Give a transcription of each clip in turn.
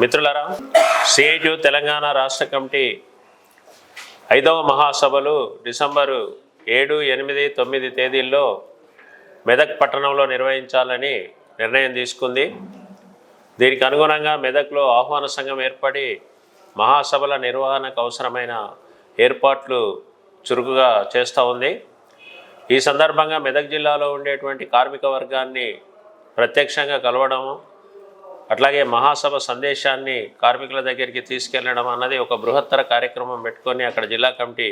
మిత్రులరా సిఐటి తెలంగాణ రాష్ట్ర కమిటీ ఐదవ మహాసభలు డిసెంబరు ఏడు ఎనిమిది తొమ్మిది తేదీల్లో మెదక్ పట్టణంలో నిర్వహించాలని నిర్ణయం తీసుకుంది. దీనికి అనుగుణంగా మెదక్లో ఆహ్వాన సంఘం ఏర్పడి మహాసభల నిర్వహణకు అవసరమైన ఏర్పాట్లు చురుకుగా చేస్తూ ఉంది. ఈ సందర్భంగా మెదక్ జిల్లాలో ఉండేటువంటి కార్మిక వర్గాన్ని ప్రత్యక్షంగా కలవడము అట్లాగే మహాసభ సందేశాన్ని కార్మికుల దగ్గరికి తీసుకెళ్ళడం అన్నది ఒక బృహత్తర కార్యక్రమం పెట్టుకొని అక్కడ జిల్లా కమిటీ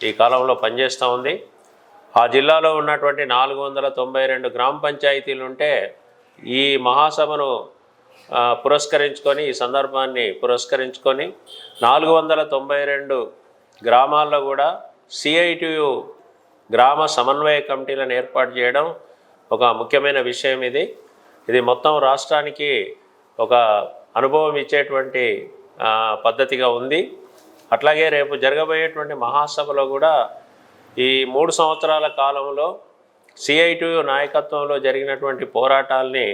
ఈ కాలంలో పనిచేస్తూ ఉంది. ఆ జిల్లాలో ఉన్నటువంటి నాలుగు వందల తొంభై రెండు గ్రామ పంచాయతీలు ఉంటే ఈ మహాసభను పురస్కరించుకొని ఈ సందర్భాన్ని పురస్కరించుకొని నాలుగు వందల తొంభై రెండు గ్రామాల్లో కూడా సిఐటియు గ్రామ సమన్వయ కమిటీలను ఏర్పాటు చేయడం ఒక ముఖ్యమైన విషయం ఇది. ఇది మొత్తం రాష్ట్రానికి ఒక అనుభవం ఇచ్చేటువంటి పద్ధతిగా ఉంది. అట్లాగే రేపు జరగబోయేటువంటి మహాసభలో కూడా ఈ మూడు సంవత్సరాల కాలంలో సిఐటియు నాయకత్వంలో జరిగినటువంటి పోరాటాల్ని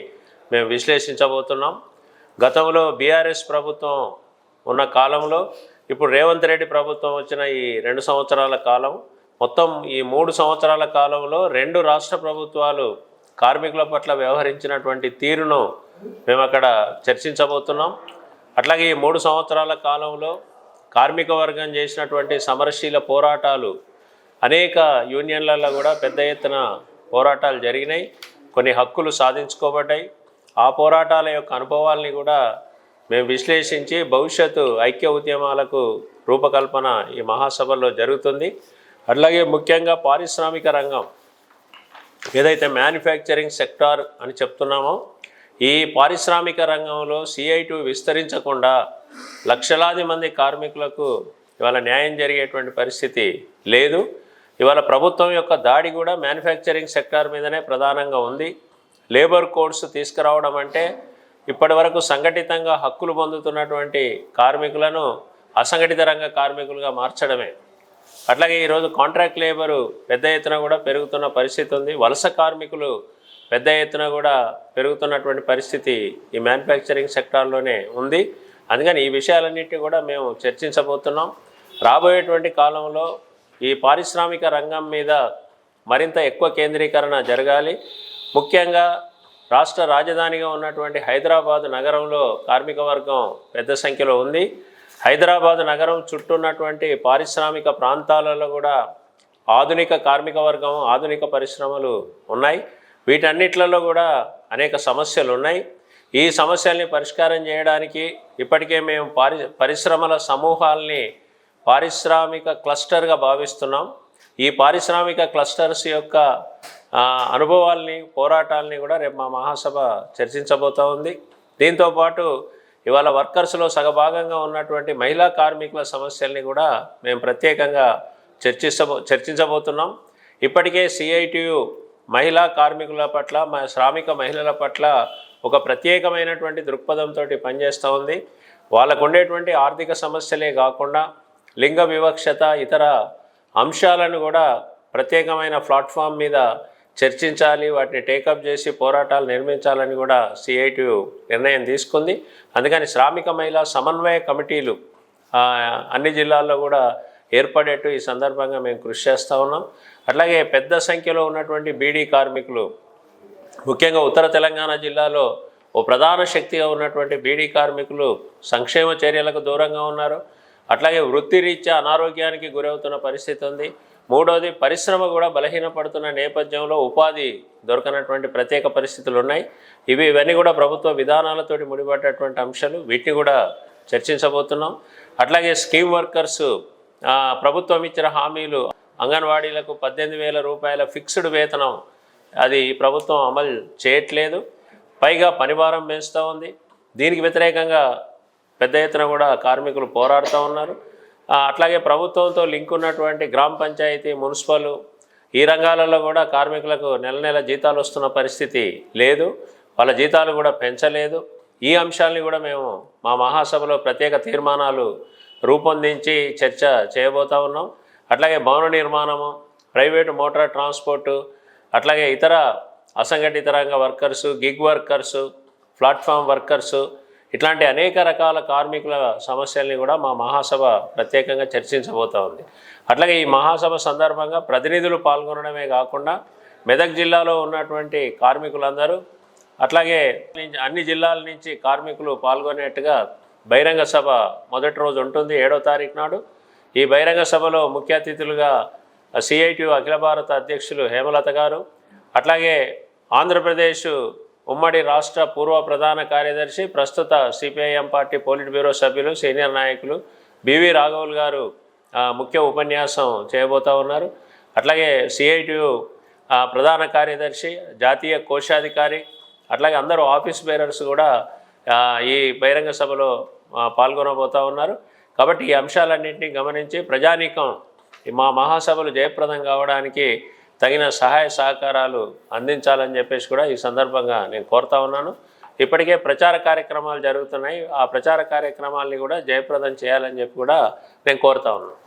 మేము విశ్లేషించబోతున్నాం. గతంలో బీఆర్ఎస్ ప్రభుత్వం ఉన్న కాలంలో ఇప్పుడు రేవంత్ రెడ్డి ప్రభుత్వం వచ్చిన ఈ రెండు సంవత్సరాల కాలం మొత్తం ఈ మూడు సంవత్సరాల కాలంలో రెండు రాష్ట్ర ప్రభుత్వాలు కార్మికుల పట్ల వ్యవహరించినటువంటి తీరును మేము అక్కడ చర్చించబోతున్నాం. అట్లాగే ఈ మూడు సంవత్సరాల కాలంలో కార్మిక వర్గం చేసినటువంటి సమరశీల పోరాటాలు అనేక యూనియన్లలో కూడా పెద్ద ఎత్తున పోరాటాలు జరిగినాయి. కొన్ని హక్కులు సాధించుకోబడ్డాయి. ఆ పోరాటాల యొక్క అనుభవాల్ని కూడా మేము విశ్లేషించి భవిష్యత్తు ఐక్య ఉద్యమాలకు రూపకల్పన ఈ మహాసభల్లో జరుగుతుంది. అట్లాగే ముఖ్యంగా పారిశ్రామిక రంగం. ఏదైతే మ్యానుఫ్యాక్చరింగ్ సెక్టార్ అని చెప్తున్నామో ఈ పారిశ్రామిక రంగంలో సిఐటు విస్తరించకుండా లక్షలాది మంది కార్మికులకు ఇవాళ న్యాయం జరిగేటువంటి పరిస్థితి లేదు. ఇవాళ ప్రభుత్వం యొక్క దాడి కూడా మ్యానుఫ్యాక్చరింగ్ సెక్టార్ మీదనే ప్రధానంగా ఉంది. లేబర్ కోడ్స్ తీసుకురావడం అంటే ఇప్పటి వరకు సంఘటితంగా హక్కులు పొందుతున్నటువంటి కార్మికులను అసంఘటిత రంగ కార్మికులుగా మార్చడమే. అట్లాగే ఈరోజు కాంట్రాక్ట్ లేబరు పెద్ద ఎత్తున కూడా పెరుగుతున్న పరిస్థితి ఉంది. వలస కార్మికులు పెద్ద ఎత్తున కూడా పెరుగుతున్నటువంటి పరిస్థితి ఈ మ్యానుఫ్యాక్చరింగ్ సెక్టార్లోనే ఉంది. అందుకని ఈ విషయాలన్నింటినీ కూడా మేము చర్చించబోతున్నాం. రాబోయేటువంటి కాలంలో ఈ పారిశ్రామిక రంగం మీద మరింత ఎక్కువ కేంద్రీకరణ జరగాలి. ముఖ్యంగా రాష్ట్ర రాజధానిగా ఉన్నటువంటి హైదరాబాద్ నగరంలో కార్మిక వర్గం పెద్ద సంఖ్యలో ఉంది. హైదరాబాద్ నగరం చుట్టూ ఉన్నటువంటి పారిశ్రామిక ప్రాంతాలలో కూడా ఆధునిక కార్మిక వర్గం ఆధునిక పరిశ్రమలు ఉన్నాయి. వీటన్నిట్లలో కూడా అనేక సమస్యలు ఉన్నాయి. ఈ సమస్యల్ని పరిష్కారం చేయడానికి ఇప్పటికే మేము పారి పరిశ్రమల సమూహాల్ని పారిశ్రామిక క్లస్టర్గా భావిస్తున్నాం. ఈ పారిశ్రామిక క్లస్టర్స్ యొక్క అనుభవాల్ని పోరాటాలని కూడా రేపు మా మహాసభ చర్చించబోతూ ఉంది. దీంతోపాటు ఇవాళ వర్కర్స్లో సగభాగంగా ఉన్నటువంటి మహిళా కార్మికుల సమస్యల్ని కూడా మేము ప్రత్యేకంగా చర్చిస్తబో చర్చించబోతున్నాం. ఇప్పటికే సిఐటియు మహిళా కార్మికుల పట్ల మా శ్రామిక మహిళల పట్ల ఒక ప్రత్యేకమైనటువంటి దృక్పథంతో పనిచేస్తూ ఉంది. వాళ్ళకు ఉండేటువంటి ఆర్థిక సమస్యలే కాకుండా లింగ వివక్షత ఇతర అంశాలను కూడా ప్రత్యేకమైన ప్లాట్ఫామ్ మీద చర్చించాలి వాటిని టేకప్ చేసి పోరాటాలు నిర్మించాలని కూడా సిఐటి నిర్ణయం తీసుకుంది. అందుకని శ్రామిక మహిళా సమన్వయ కమిటీలు అన్ని జిల్లాల్లో కూడా ఏర్పడేట్టు ఈ సందర్భంగా మేము కృషి చేస్తూ ఉన్నాం. అట్లాగే పెద్ద సంఖ్యలో ఉన్నటువంటి బీడీ కార్మికులు ముఖ్యంగా ఉత్తర తెలంగాణ జిల్లాలో ఓ ప్రధాన శక్తిగా ఉన్నటువంటి బీడీ కార్మికులు సంక్షేమ చర్యలకు దూరంగా ఉన్నారు. అట్లాగే వృత్తిరీత్యా అనారోగ్యానికి గురవుతున్న పరిస్థితి ఉంది. మూడోది పరిశ్రమ కూడా బలహీనపడుతున్న నేపథ్యంలో ఉపాధి దొరకనటువంటి ప్రత్యేక పరిస్థితులు ఉన్నాయి ఇవి ఇవన్నీ కూడా ప్రభుత్వ విధానాలతోటి ముడిపడ్డటువంటి అంశాలు. వీటిని కూడా చర్చించబోతున్నాం. అట్లాగే స్కీమ్ వర్కర్స్ ప్రభుత్వం ఇచ్చిన హామీలు అంగన్వాడీలకు పద్దెనిమిది వేల రూపాయల ఫిక్స్డ్ వేతనం అది ప్రభుత్వం అమలు చేయట్లేదు. పైగా పనిభారం పెంచుతూ ఉంది. దీనికి వ్యతిరేకంగా పెద్ద ఎత్తున కూడా కార్మికులు పోరాడుతూ ఉన్నారు. అట్లాగే ప్రభుత్వంతో లింక్ ఉన్నటువంటి గ్రామ పంచాయతీ మున్సిపల్ ఈ రంగాలలో కూడా కార్మికులకు నెల నెల జీతాలు వస్తున్న పరిస్థితి లేదు. వాళ్ళ జీతాలు కూడా పెంచలేదు. ఈ అంశాలని కూడా మేము మా మహాసభలో ప్రత్యేక తీర్మానాలు రూపొందించి చర్చ చేయబోతా ఉన్నాం. అట్లాగే భవన నిర్మాణము ప్రైవేటు మోటార్ ట్రాన్స్పోర్టు అట్లాగే ఇతర అసంఘటిత రంగ workers gig workers platform workers ఇట్లాంటి అనేక రకాల కార్మికుల సమస్యల్ని కూడా మా మహాసభ ప్రత్యేకంగా చర్చించబోతూ ఉంది. అట్లాగే ఈ మహాసభ సందర్భంగా ప్రతినిధులు పాల్గొనడమే కాకుండా మెదక్ జిల్లాలో ఉన్నటువంటి కార్మికులందరూ అట్లాగే అన్ని జిల్లాల నుంచి కార్మికులు పాల్గొనేట్టుగా బహిరంగ సభ మొదటి రోజు ఉంటుంది ఏడో తారీఖు నాడు. ఈ బహిరంగ సభలో ముఖ్య అతిథులుగా సిఐటి అఖిల భారత అధ్యక్షులు హేమలత గారు అట్లాగే ఆంధ్రప్రదేశ్ ఉమ్మడి రాష్ట్ర పూర్వ ప్రధాన కార్యదర్శి ప్రస్తుత సిపిఐఎం పార్టీ పోలిట్ బ్యూరో సభ్యులు సీనియర్ నాయకులు బివి రాఘవులు గారు ముఖ్య ఉపన్యాసం చేయబోతా ఉన్నారు. అట్లాగే సిఐటియు ప్రధాన కార్యదర్శి జాతీయ కోశాధికారి అట్లాగే అందరూ ఆఫీస్ బేరర్స్ కూడా ఈ బహిరంగ సభలో పాల్గొనబోతూ పాల్గొనబోతా ఉన్నారు. కాబట్టి ఈ అంశాలన్నింటినీ గమనించి ప్రజానీకం మా మహాసభలు జయప్రదం కావడానికి తగిన సహాయ సహకారాలు అందించాలని చెప్పేసి కూడా ఈ సందర్భంగా నేను కోరుతా ఉన్నాను. ఇప్పటికే ప్రచార కార్యక్రమాలు జరుగుతున్నాయి. ఆ ప్రచార కార్యక్రమాల్ని కూడా జయప్రదం చేయాలని చెప్పి కూడా నేను కోరుతా ఉన్నాను.